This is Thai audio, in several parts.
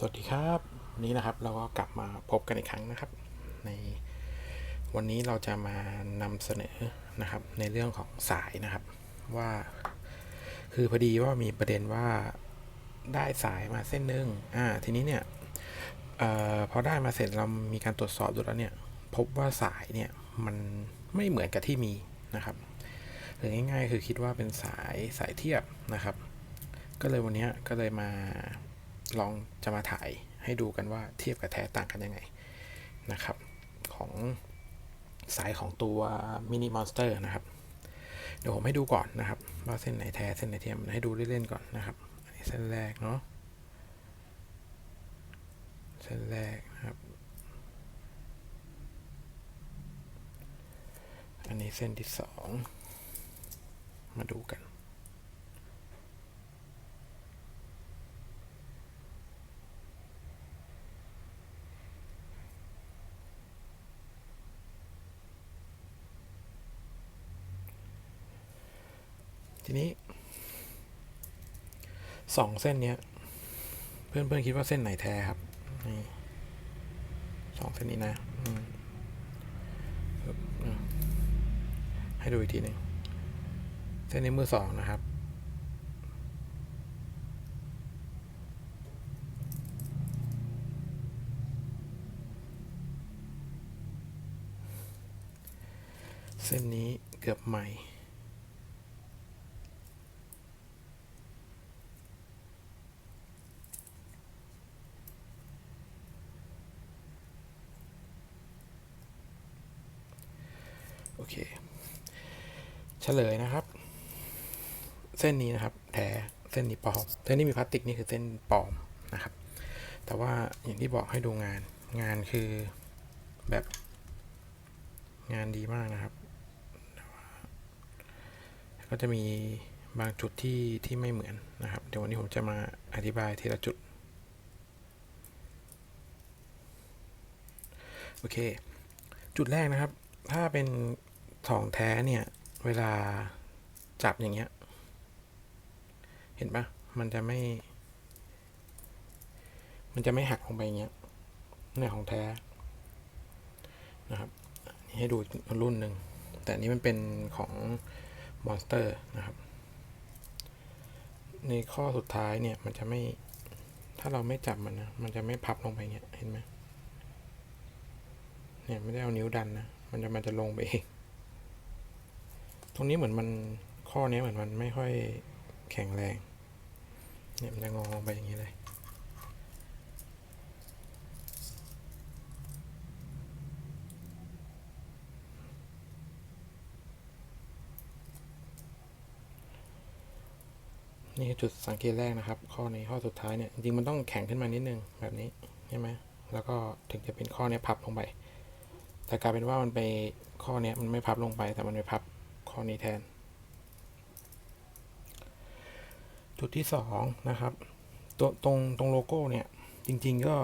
สวัสดีครับวันนี้นะครับเราก็กลับมาพบกันอีกครั้งนะครับ ในวันนี้เราจะมานำเสนอนะครับ ในเรื่องของสายนะครับว่า คือพอดีว่ามีประเด็นว่าได้สายมาเส้นหนึ่งอ่าทีนี้เนี่ยออพอได้มาเสร็จเรามีการตรวจสอบดูแล้วเนี่ยพบว่าสายเนี่ยมันไม่เหมือนกับที่มีนะครับหรือง่ายๆ คือคิดว่าเป็นสายสายเทียบนะครับ ก็เลยวันนี้ก็เลยมา ลองจะมาถ่ายให้ดูกันว่าเทียบกับแท้ต่างกันยังไงนะครับ ของสายของตัวมินิมอนสเตอร์นะครับ เดี๋ยวผมให้ดูก่อนนะครับ ว่าเส้นไหนแท้เส้นไหนเทียมให้ดูเล่นๆก่อนนะครับ อันนี้เส้นแรกเนาะเส้นแรกนะครับ อันนี้เส้นที่สองมาดูกัน ทีนี้สองเส้นเนี้ย เพื่อนเพื่อนๆคิดว่าเส้นไหนแท้ครับนี่สองเส้นนี้นะให้ดูอีกทีหนึ่งเส้นนี้มือสองนะครับเส้นนี้เกือบใหม่ โอเค เฉลยนะครับ เส้นนี้นะครับแท้เส้นนี้ปลอมเส้นนี้มีพลาสติกนี่คือเส้นปลอมนะครับ แต่ว่าอย่างที่บอกให้ดูงานงานคือแบบงานดีมากนะครับ ก็จะมีบางจุดที่ที่ไม่เหมือนนะครับ เดี๋ยววันนี้ผมจะมาอธิบายทีละจุด โอเค จุดแรกนะครับ ถ้าเป็นของแท้เนี่ย เวลาจับอย่างเงี้ย เห็นปะมันจะไม่ มันจะไม่หักลงไปอย่างเงี้ยเนี่ยของแท้นะครับนี่ให้ดูรุ่นหนึ่ง แต่นี้มันเป็นของมอนสเตอร์นะครับ ในข้อสุดท้ายเนี่ยมันจะไม่ ถ้าเราไม่จับมันนะ มันจะไม่พับลงไปอย่างเงี้ย เห็นไหมเนี่ยไม่ได้เอานิ้วดันนะ มันจะมันจะลงไปเอง ตรงนี้เหมือนมันข้อนี้เหมือนมันไม่ค่อยแข็งแรง เนี่ยมันจะงอลงไปอย่างนี้เลย นี่คือจุดสังเกตแรกนะครับ ข้อนี้ข้อสุดท้ายเนี่ยจริงมันต้องแข็งขึ้นมานิดนึงแบบนี้ใช่ไหมแล้วก็ถึงจะเป็นข้อเนี้ยพับลงไป แต่กลายเป็นว่ามันไปข้อเนี้ยมันไม่พับลงไปแต่มันไปพับ ข้อนี้แทน จุดที่สองนะครับตัวตรงตรงโลโก้เนี่ย จริง ๆก็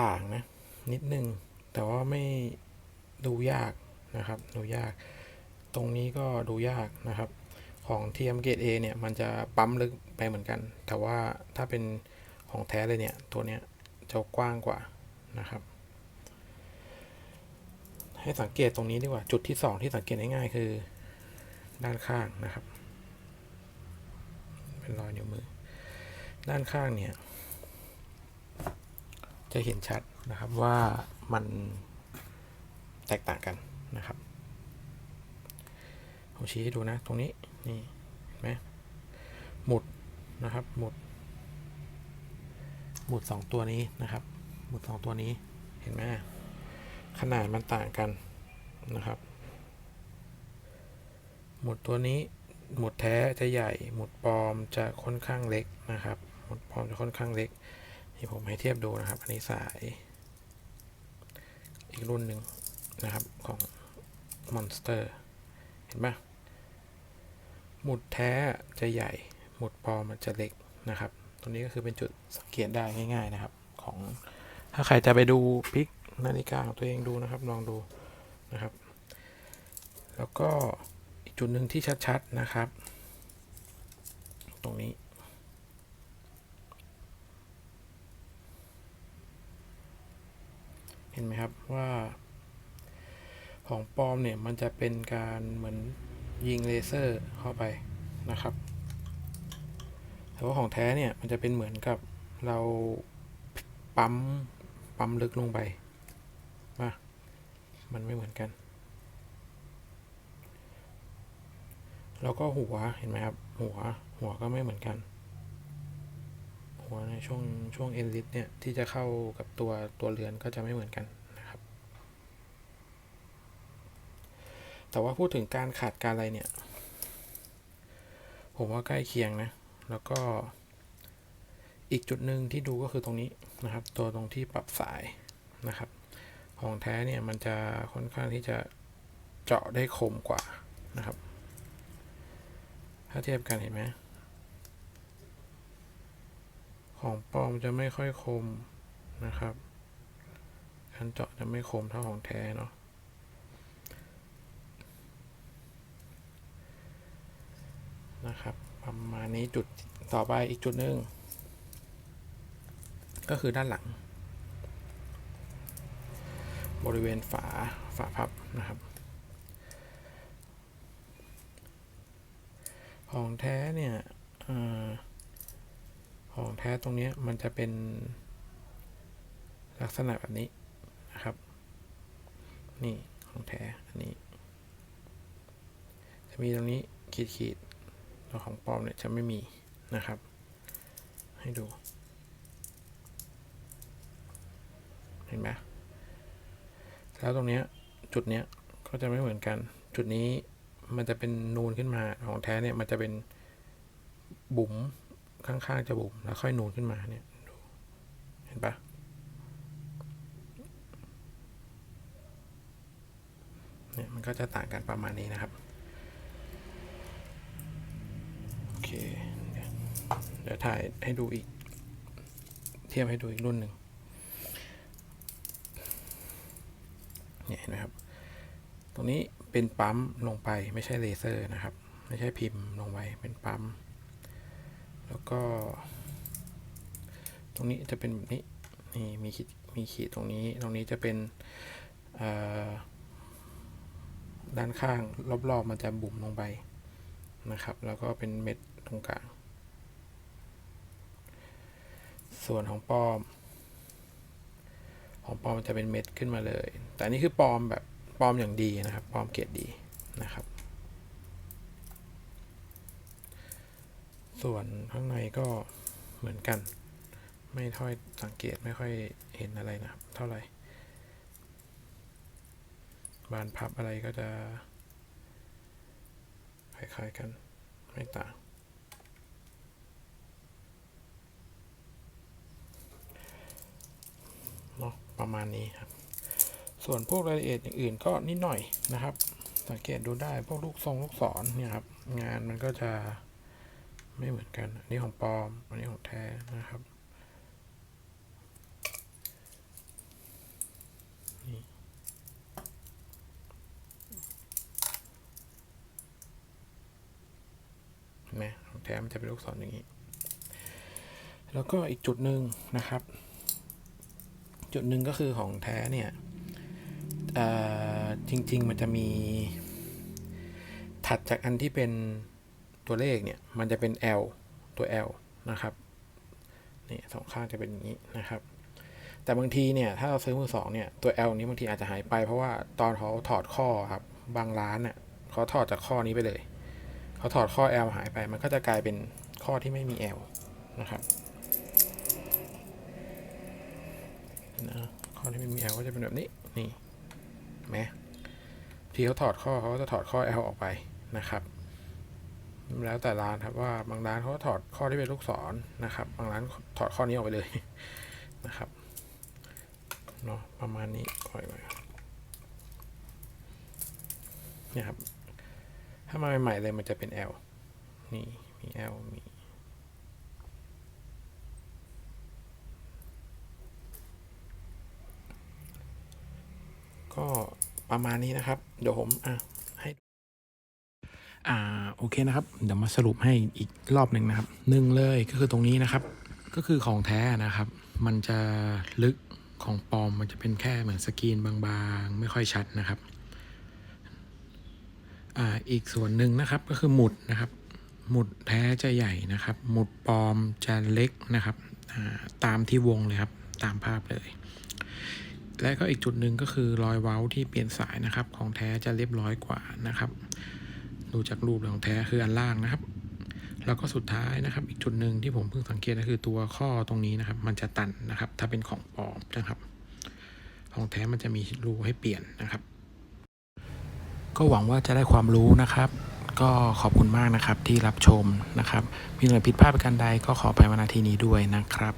ต่างนะ นิดนึง แต่ว่าไม่ดูยากนะครับ ดูยาก ตรงนี้ก็ดูยากนะครับ ของเทียมเกรด A เนี่ย มันจะปั๊มลึกไปเหมือนกัน แต่ว่าถ้าเป็นของแท้เลยเนี่ย ตัวเนี้ยจะกว้างกว่านะครับ ให้สังเกตตรงนี้ดีกว่า จุดที่สองที่สังเกตง่ายๆคือ ด้านข้างนะครับ เป็นรอยนิ้วมือ ด้านข้างเนี่ย จะเห็นชัดนะครับว่ามันแตกต่างกันนะครับผมชี้ให้ดูนะ ตรงนี้นี่เห็นไหมหมุดนะครับ หมุด หมุดสองตัวนี้นะครับ หมุดสองตัวนี้เห็นไหม ขนาดมันต่างกันนะครับ หมุดตัวนี้หมุดแท้จะใหญ่ หมุดปลอมจะค่อนข้างเล็กนะครับ หมุดปลอมจะค่อนข้างเล็กนี่ผมให้เทียบดูนะครับ อันนี้สาย อีกรุ่นหนึ่งนะครับของ Monster เห็นไหมหมุดแท้จะใหญ่ หมุดปลอมมันจะเล็กนะครับ ตรงนี้ก็คือเป็นจุดสังเกตได้ง่าย ๆนะครับ ของถ้าใครจะไปดูพิก นาฬิกาของตัวเองดูนะครับ ลองดูนะครับ แล้วก็อีกจุดหนึ่งที่ชัดๆนะครับ ตรงนี้เห็นไหมครับว่า ของปลอมเนี่ย มันจะเป็นการเหมือนยิงเลเซอร์เข้าไปนะครับ แต่ว่าของแท้เนี่ย มันจะเป็นเหมือนกับเราปั๊มปั๊มลึกลงไป มันไม่เหมือนกัน แล้วก็หัวเห็นไหมครับ หัวหัวก็ไม่เหมือนกัน หัวในช่วงช่วงเอ็นลิสเนี่ย ที่จะเข้ากับตัวตัวเรือนก็จะไม่เหมือนกันนะครับ แต่ว่าพูดถึงการขาดการอะไรเนี่ย ผมว่าใกล้เคียงนะ แล้วก็อีกจุดหนึ่งที่ดูก็คือตรงนี้นะครับ ตัวตรงที่ปรับสายนะครับ ของแท้เนี่ยมันจะค่อนข้างที่จะเจาะได้คมกว่านะครับ ถ้าเทียบกันเห็นไหมของปลอมจะไม่ค่อยคมนะครับการเจาะจะไม่คมเท่าของแท้เนาะนะครับประมาณนี้จุดต่อไปอีกจุดหนึ่งก็คือด้านหลัง บริเวณฝาฝาพับนะครับ ของแท้เนี่ยออของแท้ตรงนี้มันจะเป็นลักษณะแบบนี้นะครับ นี่ของแท้อันนี้ จะมีตรงนี้ขีดขีดตัวของปลอมเนี่ยจะไม่มีนะครับ ให้ดู เห็นไหม แล้วตรงเนี้ยจุดเนี้ยก็จะไม่เหมือนกัน จุดนี้มันจะเป็นนูนขึ้นมาของแท้เนี่ยมันจะเป็นบุ๋มข้างๆจะบุ๋มแล้วค่อยนูนขึ้นมาเนี่ยดูเห็นปะเนี่ยมันก็จะต่างกันประมาณนี้นะครับ โอเค เดี๋ยวเดี๋ยวถ่ายให้ดูอีก เทียบให้ดูอีกรุ่นหนึ่ง เนี่ยเห็นไหมครับ ตรงนี้เป็นปั๊มลงไปไม่ใช่เลเซอร์นะครับ ไม่ใช่พิมพ์ลงไปเป็นปั๊ม แล้วก็ ตรงนี้จะเป็นแบบนี้นี่มีขีดมีขีดตรงนี้ ตรงนี้จะเป็นด้านข้างรอบๆมันจะบุ๋มลงไปนะครับ แล้วก็เป็นเม็ดตรงกลาง ส่วนของปลอม ของปลอมจะเป็นเม็ดขึ้นมาเลย แต่นนี้คือปลอมแบบปลอมอย่างดีนะครับปลอมเกรดดีนะครับ ส่วนข้างในก็เหมือนกัน ไม่ค่อยสังเกตไม่ค่อยเห็นอะไรนะครับ เท่าไหร่บานพับอะไรก็จะคล้ายๆกันไม่ต่างเนาะ ประมาณนี้ครับ ส่วนพวกรายละเอียดอย่างอื่นก็นิดหน่อยนะครับ สังเกตดูได้พวกลูกทรงลูกศรเนี่ยครับ งานมันก็จะไม่เหมือนกัน อันนี้ของปลอม อันนี้ของแท้นะครับนี่นไหมของแท้มันจะเป็นลูกศรอย่างนี้ แล้วก็อีกจุดหนึ่งนะครับ จุดหนึ่งก็คือของแท้เนี่ยจริง ๆ มันจะมีถัดจากอันที่เป็นตัวเลขเนี่ย มันจะเป็น L ตัว L นะครับนี่สองข้างจะเป็นอย่างนี้นะครับ แต่บางทีเนี่ย ถ้าเราซื้อมือสองเนี่ย ตัว L นี้บางทีอาจจะหายไปเพราะว่าตอนเขาถอดข้อครับ บางร้านเนี่ยเขาถอดจากข้อนี้ไปเลย เขาถอดข้อ L หายไป มันก็จะกลายเป็นข้อที่ไม่มี L นะครับ นะข้อที่ไม่มี L ก็จะเป็นแบบนี้ นี่เห็นไหมที่เขาถอดข้อเขาก็จะถอดข้อ L ออกไปนะครับ แล้วแต่ร้านครับว่าบางร้านเขาถอดข้อที่เป็นลูกศรนะครับ บางร้านถอดข้อนี้ออกไปเลยนะครับเนาะประมาณนี้ปล่อยไว้เนี่ยครับ ถ้ามาใหม่ๆเลยมันจะเป็น L นี่มี L มี ก็ประมาณนี้นะครับ เดี๋ยวผมอะให้อ่าโอเคนะครับ เดี๋ยวมาสรุปให้อีกรอบหนึ่งนะครับหนึ่งเลยก็คือตรงนี้นะครับ ก็คือของแท้นะครับ มันจะลึกของปลอมมันจะเป็นแค่เหมือนสกรีนบางๆ ไม่ค่อยชัดนะครับอ่าอีกส่วนหนึ่งนะครับก็คือหมุดนะครับ หมุดแท้จะใหญ่นะครับ หมุดปลอมจะเล็กนะครับอ่าตามที่วงเลยครับ ตามภาพเลย และก็อีกจุดหนึ่งก็คือรอยเว้าที่เปลี่ยนสายนะครับ ของแท้จะเรียบร้อยกว่านะครับ ดูจากรูปของแท้คืออันล่างนะครับ แล้วก็สุดท้ายนะครับ อีกจุดหนึ่งที่ผมเพิ่งสังเกตก็คือตัวข้อตรงนี้นะครับ มันจะตันนะครับ ถ้าเป็นของปลอมนะครับ ของแท้มันจะมีรูให้เปลี่ยนนะครับ ก็หวังว่าจะได้ความรู้นะครับ ก็ขอบคุณมากนะครับที่รับชมนะครับ มีหน่วยผิดพลาดประการใดก็ขอไปวันนาทีนี้ด้วยนะครับ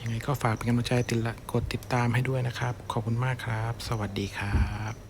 ยังไงก็ฝากเป็นกำลังใจติดละกดติดตามให้ด้วยนะครับ ขอบคุณมากครับ สวัสดีครับ